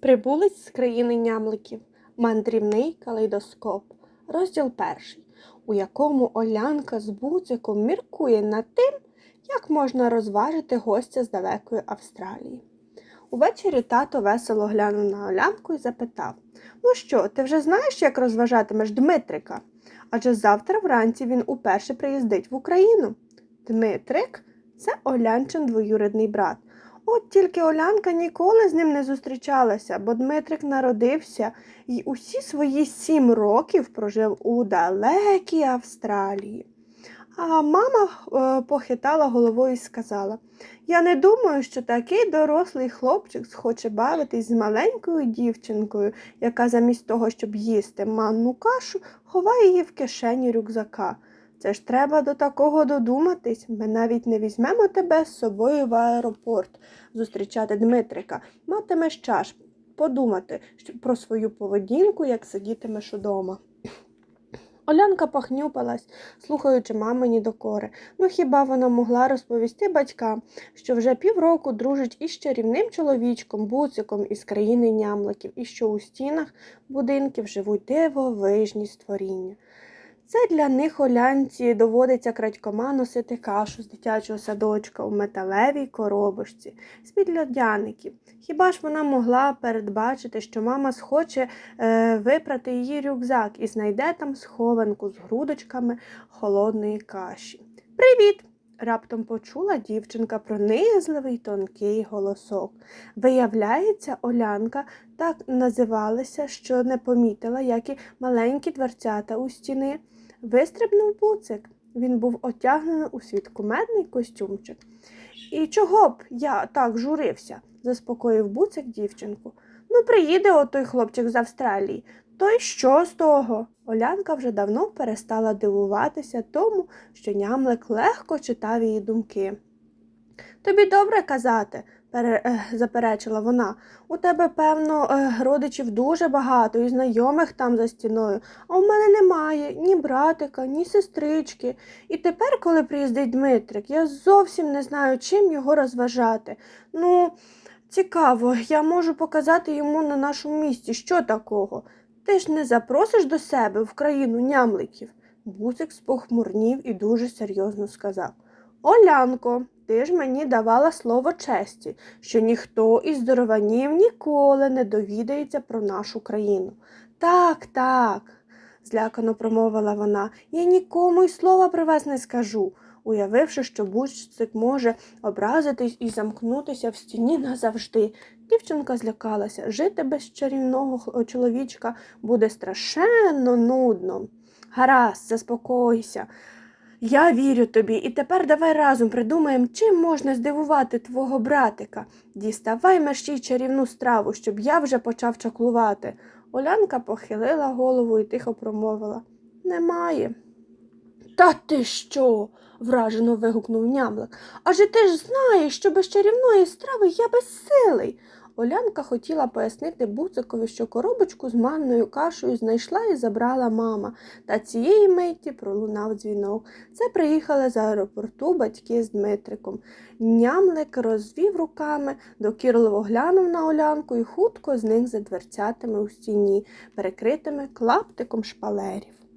Прибулець з країни нямликів, мандрівний калейдоскоп, розділ перший, у якому Олянка з Буциком міркує над тим, як можна розважити гостя з далекої Австралії. Увечері тато весело глянув на Олянку і запитав Ну що, ти вже знаєш, як розважатимеш Дмитрика? Адже завтра вранці він уперше приїздить в Україну. Дмитрик це Олянчин двоюрідний брат. От тільки Олянка ніколи з ним не зустрічалася, бо Дмитрик народився і усі свої сім років прожив у далекій Австралії. А мама е, похитала головою і сказала: Я не думаю, що такий дорослий хлопчик схоче бавитись з маленькою дівчинкою, яка замість того, щоб їсти манну кашу, ховає її в кишені рюкзака. Це ж треба до такого додуматись. Ми навіть не візьмемо тебе з собою в аеропорт зустрічати Дмитрика. Матимеш час подумати про свою поведінку, як сидітимеш удома. Олянка похнюпалась, слухаючи мамині докори. Ну хіба вона могла розповісти батькам, що вже півроку дружить із чарівним чоловічком, буциком із країни нямликів, і що у стінах будинків живуть дивовижні створіння. Це для них олянці доводиться крадькома носити кашу з дитячого садочка у металевій коробочці з-під льодяників. Хіба ж вона могла передбачити, що мама схоче е, випрати її рюкзак і знайде там схованку з грудочками холодної каші? Привіт! Раптом почула дівчинка пронизливий тонкий голосок. Виявляється, Олянка так називалася, що не помітила, як і маленькі дверцята у стіни. Вистрибнув буцик. Він був отягнений у свій кумедний костюмчик. І чого б я так журився? заспокоїв буцик дівчинку. Ну, приїде отой хлопчик з Австралії. То й що з того? Олянка вже давно перестала дивуватися тому, що нямлик легко читав її думки. Тобі добре казати, пере, заперечила вона. У тебе, певно, родичів дуже багато і знайомих там за стіною, а у мене немає ні братика, ні сестрички. І тепер, коли приїздить Дмитрик, я зовсім не знаю, чим його розважати. Ну, цікаво, я можу показати йому на нашому місці, що такого. Ти ж не запросиш до себе в країну нямликів. Бусик спохмурнів і дуже серйозно сказав. Олянко, ти ж мені давала слово честі, що ніхто із здорованів ніколи не довідається про нашу країну. Так, так, злякано промовила вона, я нікому й слова про вас не скажу, уявивши, що бучцик може образитись і замкнутися в стіні назавжди. Дівчинка злякалася, жити без чарівного чоловічка буде страшенно нудно. Гаразд, заспокойся. Я вірю тобі, і тепер давай разом придумаємо, чим можна здивувати твого братика. Діставай мерщій чарівну страву, щоб я вже почав чаклувати. Олянка похилила голову і тихо промовила Немає. Та ти що? вражено вигукнув нямлик. Адже ти ж знаєш, що без чарівної страви я безсилий. Олянка хотіла пояснити Буцикові, що коробочку з манною кашею знайшла і забрала мама, та цієї миті пролунав дзвінок. Це приїхали з аеропорту батьки з Дмитриком. Нямлик розвів руками, докірливо глянув на Олянку і хутко зник за дверцятами у стіні, перекритими клаптиком шпалерів.